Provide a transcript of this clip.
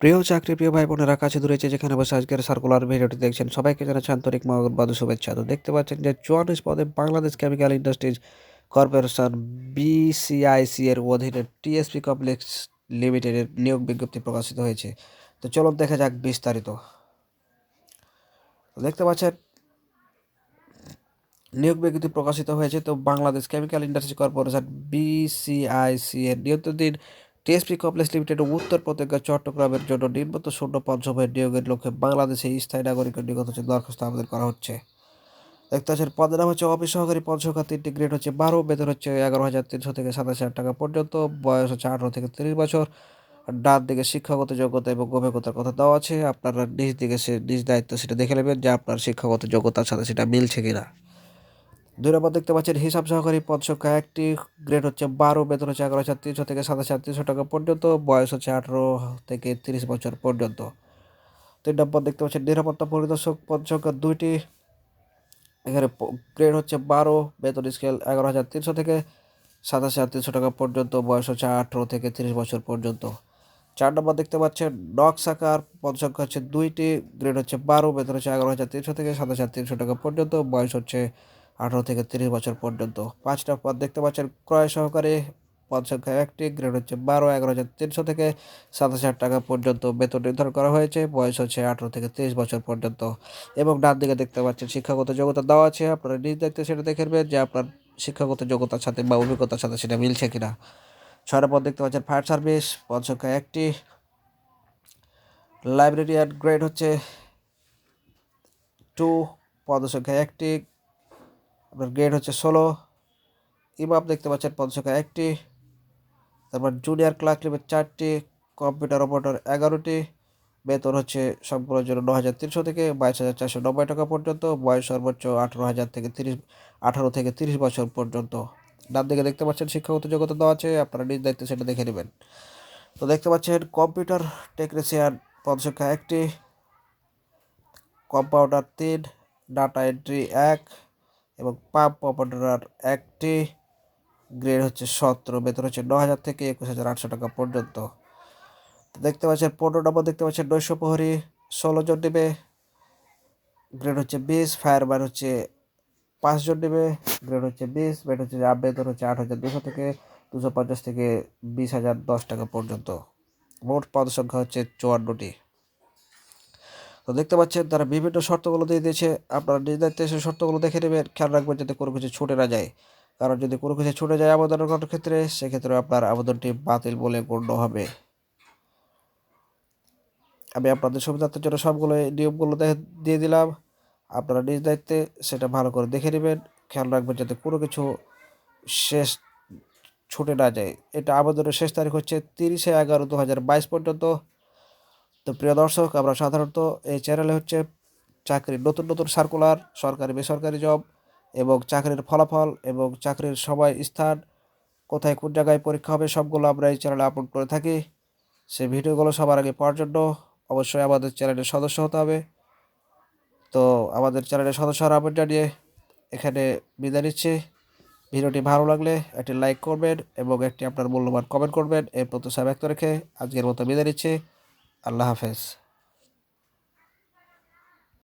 প্রিয় চাকরি প্রিয় ভাই বোনেরা, কাছে দূরেছে যেখানে বসে আজকের সার্কুলার ভিডিওটি দেখছেন সবাইকে জানাচ্ছি আন্তরিক মহব্বত শুভেচ্ছা। তো দেখতে পাচ্ছেন যে চুয়াল্লিশ পদে Bangladesh chemical industries corporation BCIC এর অধীনে টিএসপি কমপ্লেক্স লিমিটেডের নিয়োগ বিজ্ঞপ্তি প্রকাশিত হয়েছে। তো চলুন দেখা যাক বিস্তারিত। দেখতে পাচ্ছেন, নিয়োগ বিজ্ঞপ্তি প্রকাশিত হয়েছে। তো Bangladesh chemical industry corporation BCIC এর নিয়ন্ত্রণাধীন টিএসপি কমপ্লেক্স লিমিটেড উত্তর প্রত্যেকা চট্টগ্রামের জন্য নির্মিত শূন্য পঞ্চমের নিয়োগের লক্ষ্যে বাংলাদেশে স্থায়ী নাগরিকের নিকট হচ্ছে দরখাস্ত আবেদন করা হচ্ছে। দেখতে পাচ্ছেন, পদের নাম হচ্ছে অফিস সহকারী পদ সংখ্যা তিনটি গ্রেড হচ্ছে বারো, বেতন হচ্ছে এগারো হাজার তিনশো থেকে সাতাশ হাজার টাকা পর্যন্ত, বয়স হচ্ছে আঠারো থেকে তিরিশ বছর। ডান দিকে শিক্ষাগত যোগ্যতা এবং অভিজ্ঞতার কথা দেওয়া আছে, আপনারা নিজ দিকে সে নিজ দায়িত্ব সেটা দেখে নেবেন যে আপনার শিক্ষাগত যোগ্যতার সাথে সেটা মিলছে কিনা। দুই নম্বর দেখতে পাচ্ছেন, হিসাব সহকারী পদ সংখ্যা একটি গ্রেড হচ্ছে বারো, বেতন হচ্ছে এগারো হাজার তিনশো থেকে সাতাশ হাজার তিনশো টাকা পর্যন্ত, বয়স হচ্ছে আঠারো থেকে তিরিশ বছর পর্যন্ত। তিন নম্বর দেখতে পাচ্ছেন, নিরাপত্তা পরিদর্শক পদ সংখ্যা দুইটি, এখানে গ্রেড হচ্ছে বারো, বেতন স্কেল এগারো হাজার তিনশো থেকে সাতাশ হাজার তিনশো টাকা পর্যন্ত, বয়স হচ্ছে আঠেরো থেকে তিরিশ বছর পর্যন্ত। চার নম্বর দেখতে পাচ্ছেন ডক সাকার পদ সংখ্যা হচ্ছে দুইটি গ্রেড হচ্ছে বারো, বেতন হচ্ছে এগারো হাজার তিনশো থেকে সাতাশ হাজার তিনশো টাকা পর্যন্ত, বয়স হচ্ছে আঠারো থেকে তিরিশ বছর পর্যন্ত। পাঁচটা পদ দেখতে পাচ্ছেন, ক্রয় সহকারে পদ সংখ্যা একটি, গ্রেড হচ্ছে বারো, এগারো হাজার তিনশো থেকে সাতাশ হাজার টাকা পর্যন্ত বেতন নির্ধারণ করা হয়েছে, বয়স হচ্ছে আঠারো থেকে তিরিশ বছর পর্যন্ত। এবং ডান দিকে দেখতে পাচ্ছেন, শিক্ষাগত যোগ্যতা দেওয়া আছে, আপনারা নিজ দেখতে সেটা দেখে নেবেন যে আপনার শিক্ষাগত যোগ্যতার সাথে বা অভিজ্ঞতার সাথে সেটা মিলছে কিনা। ছয়টা পদ দেখতে পাচ্ছেন, ফায়ার সার্ভিস, পদ সংখ্যা একটি, লাইব্রেরিয়ান গ্রেড হচ্ছে টু, পদ সংখ্যা একটি আপনার গ্রেড হচ্ছে ষোলো। ইমাম দেখতে পাচ্ছেন সংখ্যা একটি। তারপর জুনিয়র ক্লার্ক নেবে চারটি কম্পিউটার অপারেটর এগারোটি। বেতন হচ্ছে সম্পূর্ণের জন্য ন হাজার তিনশো থেকে বাইশ হাজার চারশো নব্বই টাকা পর্যন্ত। বয়স সর্বোচ্চ আঠারো হাজার থেকে তিরিশ, আঠারো থেকে তিরিশ বছর পর্যন্ত। ডান দিকে দেখতে পাচ্ছেন শিক্ষাগত যোগ্যতা দেওয়া আছে, আপনারা নিজ দায়িত্বে সেটা দেখে নেবেন। তো দেখতে পাচ্ছেন কম্পিউটার টেকনিশিয়ান পদ সংখ্যা একটি। কম্পাউন্ডার তিন ডাটা এন্ট্রি এক। এবং পাম্প অপারেটর একটি গ্রেড হচ্ছে সতেরো, বেতন হচ্ছে ন হাজার থেকে একুশ হাজার আটশো টাকা পর্যন্ত। দেখতে পাচ্ছেন, পনেরো নম্বর দেখতে পাচ্ছেন নৈশ প্রহরী, ষোলো জন নেবে। গ্রেড হচ্ছে বিশ ফায়ারম্যান হচ্ছে পাঁচজন নেবে। গ্রেড হচ্ছে বিশ বেড হচ্ছে বেতন হচ্ছে আট হাজার দুশো থেকে দুশো পঞ্চাশ থেকে বিশ হাজার দশ টাকা পর্যন্ত। মোট পদ সংখ্যা হচ্ছে চুয়ান্নটি। তো দেখতে পাচ্ছেন তারা বিভিন্ন শর্তগুলো দিয়ে দিয়েছে। আপনারা নিজ দায়িত্বে সেই শর্তগুলো দেখে নেবেন। খেয়াল রাখবেন যাতে কোনো কিছু ছুটে না যায়। কারণ যদি কোনো কিছু ছুটে যায় আবেদন করার ক্ষেত্রে, সেক্ষেত্রে আপনার আবেদনটি বাতিল বলে গণ্য হবে। আমি আপনাদের সুবিধার্থের জন্য সবগুলো নিয়মগুলো দিয়ে দিলাম। আপনারা নিজ দায়িত্বে সেটা ভালো করে দেখে নেবেন। খেয়াল রাখবেন যাতে কোনো কিছু শেষ ছুটে না যায়। এটা আবেদনের শেষ তারিখ হচ্ছে তিরিশে এগারো দু হাজার বাইশ পর্যন্ত। তো প্রিয় দর্শক, আমরা সাধারণত এই চ্যানেলে হচ্ছে চাকরির নতুন নতুন সার্কুলার সরকারি, বেসরকারি জব এবং চাকরির ফলাফল এবং চাকরির সময় স্থান, কোথায় কোন জায়গায় পরীক্ষা হবে, সবগুলো আমরা এই চ্যানেলে আপলোড করে থাকি। সেই ভিডিওগুলো সবার আগে পাওয়ার জন্য অবশ্যই আমাদের চ্যানেলের সদস্য হতে হবে। তো আমাদের চ্যানেলের সদস্য হওয়ার জানিয়ে এখানে বিদায় নিচ্ছি। ভিডিওটি ভালো লাগলে একটি লাইক করবেন এবং একটি আপনার মূল্যবান কমেন্ট করবেন। এর প্রত্যাশা ব্যক্ত রেখে আজকের মতো বিদায় নিচ্ছি। আল্লাহ হাফেজ।